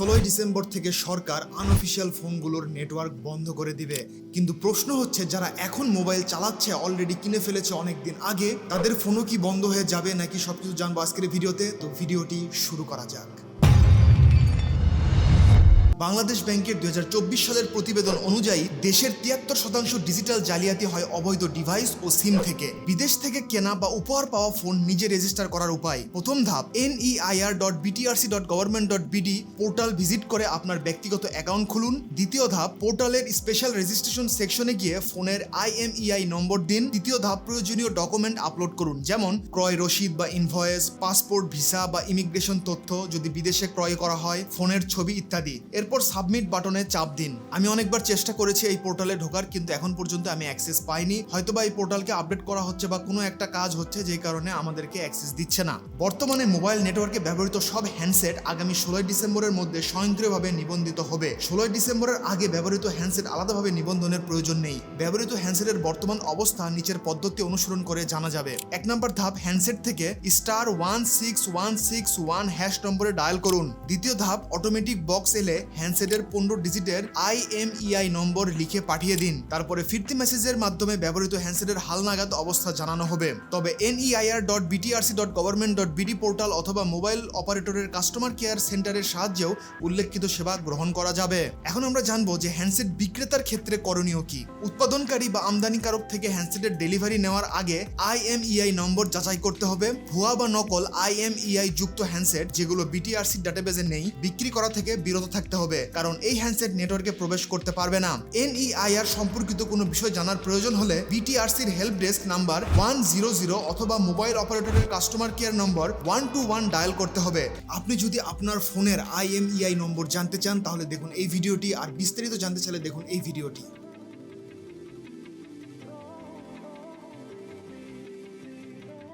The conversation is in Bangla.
ষোলোই ডিসেম্বর থেকে সরকার আনঅফিসিয়াল ফোনগুলোর নেটওয়ার্ক বন্ধ করে দিবে। কিন্তু প্রশ্ন হচ্ছে, যারা এখন মোবাইল চালাচ্ছে অলরেডি কিনে ফেলেছে অনেক দিন আগে, তাদের ফোনও কি বন্ধ হয়ে যাবে নাকি সবকিছু জানব আজকের ভিডিওতে? তো ভিডিওটি শুরু করা যাক। বাংলাদেশ ব্যাংকের দুই হাজার চব্বিশ সালের প্রতিবেদন অনুযায়ী দেশের তিয়াত্তর শতাংশ ডিজিটাল জালিয়াতি হয় অবৈধ ডিভাইস ও সিম থেকে। বিদেশ থেকে কেনা বা উপহার পাওয়া ফোন নিজে রেজিস্টার করার উপায়। প্রথম ধাপ E NEIR dot BTRC dot government dot BD portal visit করে আপনার ব্যক্তিগত অ্যাকাউন্ট খুলুন। দ্বিতীয় ধাপ, পোর্টালের স্পেশাল রেজিস্ট্রেশন সেকশনে গিয়ে ফোনের আইএমইআই নম্বর দিন। তৃতীয় ধাপ, প্রয়োজনীয় ডকুমেন্ট আপলোড করুন। যেমন ক্রয় রসিদ বা ইনভয়েস পাসপোর্ট, ভিসা বা ইমিগ্রেশন তথ্য যদি বিদেশে ক্রয় করা হয়, ফোনের ছবি ইত্যাদি। এরপর সাবমিট বাটনে চাপ দিন। আমি অনেকবার চেষ্টা করেছি এই পোর্টালে ঢোকার, কিন্তু এখন পর্যন্ত আমি অ্যাক্সেস পাইনি। হয়তোবা এই পোর্টালকে আপডেট করা হচ্ছে বা কোনো একটা কাজ হচ্ছে যে কারণে আমাদেরকে অ্যাক্সেস দিচ্ছে না। বর্তমানে মোবাইল নেটওয়ার্কে ব্যবহৃত সব হ্যান্ডসেট আগামী ষোলোই ডিসেম্বরের মধ্যে স্বয়ংক্রিয়ভাবে নিবন্ধিত হবে। ষোলোই ডিসেম্বরের আগে ব্যবহৃত হ্যান্ডসেট আলাদাভাবে নিবন্ধনের প্রয়োজন নেই। ব্যবহৃত হ্যান্ডসেটের বর্তমান অবস্থা নিচের পদ্ধতি অনুসরণ করে জানা যাবে। এক নম্বর ধাপ হ্যান্ডসেট থেকে star one six one six one hash নম্বরে ডায়াল করুন। দ্বিতীয় ধাপ অটোমেটিক বক্স এলে হ্যান্ডসেটের পনেরো ডিজিটের আইএমইআই নম্বর লিখে পাঠিয়ে দিন। তারপরে ফিরতি মেসেজের মাধ্যমে ব্যবহৃত হ্যান্ডসেটের হালনাগাদ অবস্থা জানানো হবে। তবে NEIR dot BTRC dot government dot BD portal অথবা মোবাইল অপারেটরের কাস্টমার কেয়ার সেন্টারের সাহায্যেও উল্লেখিত সেবা গ্রহণ করা যাবে। এখন আমরা জানব যে হ্যান্ডসেট বিক্রেতার ক্ষেত্রে করণীয় কি। উৎপাদনকারী বা আমদানিকারক থেকে হ্যান্ডসেটের ডেলিভারি নেওয়ার আগে আইএমইআই নম্বর যাচাই করতে হবে। ভুয়া বা নকল আইএমইআই যুক্ত হ্যান্ডসেট যেগুলো বিটিআরসি ডাটাবেজে নেই, বিক্রি করা থেকে বিরত থাকতে হবে, কারণ এই হ্যান্ডসেট নেটওয়ার্কে প্রবেশ করতে পারবে না। এনইআইআর সম্পর্কিত কোনো বিষয় জানার প্রয়োজন হলে বিটিআরসির হেল্প ডেস্ক নাম্বার ওয়ান অথবা মোবাইল অপারেটরের কাস্টমার কেয়ার নম্বর ওয়ান টু ওয়ান ডায়াল করতে হবে। আপনি যদি আপনার ফোনের আইএমইআই নম্বর জানতে চান, তাহলে দেখুন এই ভিডিওটি, আর বিস্তারিত জানতে চাইলে দেখুন এই ভিডিওটি।